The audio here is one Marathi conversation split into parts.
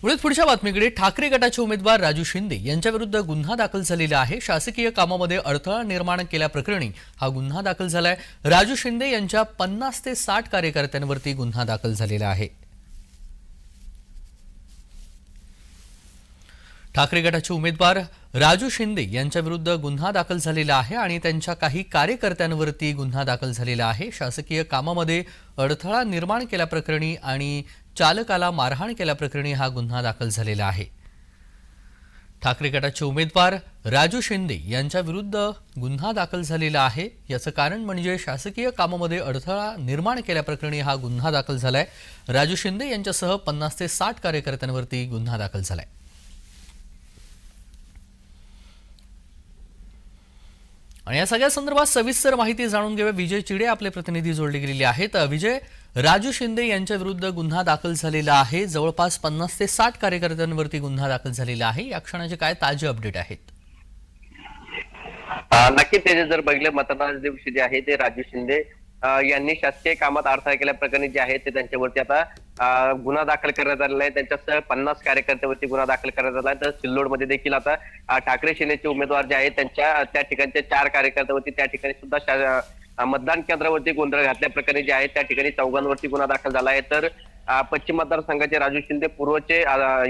पुढे पुढच्या बातमीकडे ठाकरे गटाचे उमेदवार राजू शिंदे यांच्याविरुद्ध गुन्हा दाखल झालेला आहे. शासकीय कामामध्ये अडथळा निर्माण केल्याप्रकरणी हा गुन्हा दाखल झालाय. राजू शिंदे यांच्या पन्नास ते साठ कार्यकर्त्यांवरती गुन्हा दाखल झालेला आहे. ठाकरे गटाचे उमेदवार राजू शिंदे यांच्याविरुद्ध गुन्हा दाखल झालेला आहे आणि त्यांच्या काही कार्यकर्त्यांवरती गुन्हा दाखल झालेला आहे. शासकीय कामामध्ये अडथळा निर्माण केल्याप्रकरणी आणि चालकाला मारहाण केल्याप्रकरणी हा गुन्हा दाखल झालेला आहे. ठाकरे गटाचे उमेदवार राजू शिंदे यांच्या विरुद्ध गुन्हा दाखल झालेला आहे. याचं कारण म्हणजे शासकीय कामामध्ये अडथळा निर्माण केल्याप्रकरणी हा गुन्हा दाखल झालाय. राजू शिंदे यांच्यासह पन्नास ते साठ कार्यकर्त्यांवरती गुन्हा दाखल झालाय. आणि या सगळ्या संदर्भात सविस्तर माहिती जाणून घेऊया. विजय चिडे आपले प्रतिनिधी जोडले गेलेले आहेत. विजय राजू शिंदे यांच्या विरुद्ध गुन्हा दाखल झालेला आहे. जवळपास पन्नास ते साठ कार्यकर्त्यांवरती गुन्हा दाखल झालेला आहे. या क्षणाचे काय ताजे अपडेट आहेत? नक्की त्याचे जर बघितलं मतदान दिवशी जे आहे ते राजू शिंदे यांनी शासकीय कामात अडथळा केल्याप्रकरणी जे आहे ते त्यांच्यावरती आता गुन्हा दाखल करण्यात आलेला आहे. त्यांच्यासह पन्नास कार्यकर्त्यावरती गुन्हा दाखल करण्यात आला आहे. तर सिल्लोडमध्ये देखील आता ठाकरे सेनेचे उमेदवार जे आहेत त्यांच्या त्या ठिकाणच्या चार कार्यकर्त्यावरती त्या ठिकाणी सुद्धा शा- मतदान केंद्रावरती गोंधळ घातल्याप्रकरणी जे आहेत त्या ठिकाणी चौघांवरती गुन्हा दाखल झाला आहे. तर पश्चिम मतदारसंघाचे राजू शिंदे पूर्वचे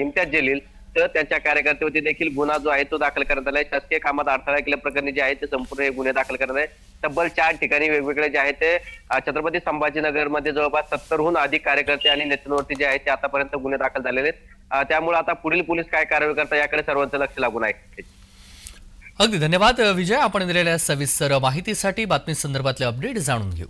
इम्तियाज जलील तर त्यांच्या कार्यकर्त्यावरती देखील गुन्हा जो आहे तो दाखल करण्यात आला आहे. शासकीय कामात अडथळा केल्याप्रकरणी जे आहे ते संपूर्ण गुन्हे दाखल करण्यात आहे तब्बल चार ठिकाणी वेगवेगळे जे आहे ते छत्रपती संभाजीनगरमध्ये जवळपास सत्तरहून अधिक कार्यकर्ते आणि नेत्यांवरती जे आहे ते आतापर्यंत गुन्हे दाखल झालेले आहेत. त्यामुळे आता पुढील पोलीस काय कारवाई करतात याकडे सर्वांचं लक्ष लागून आहे. अगदी धन्यवाद विजय. आपण दिलेल्या सविस्तर माहितीसाठी बातमी संदर्भातले अपडेट जाणून घेऊ.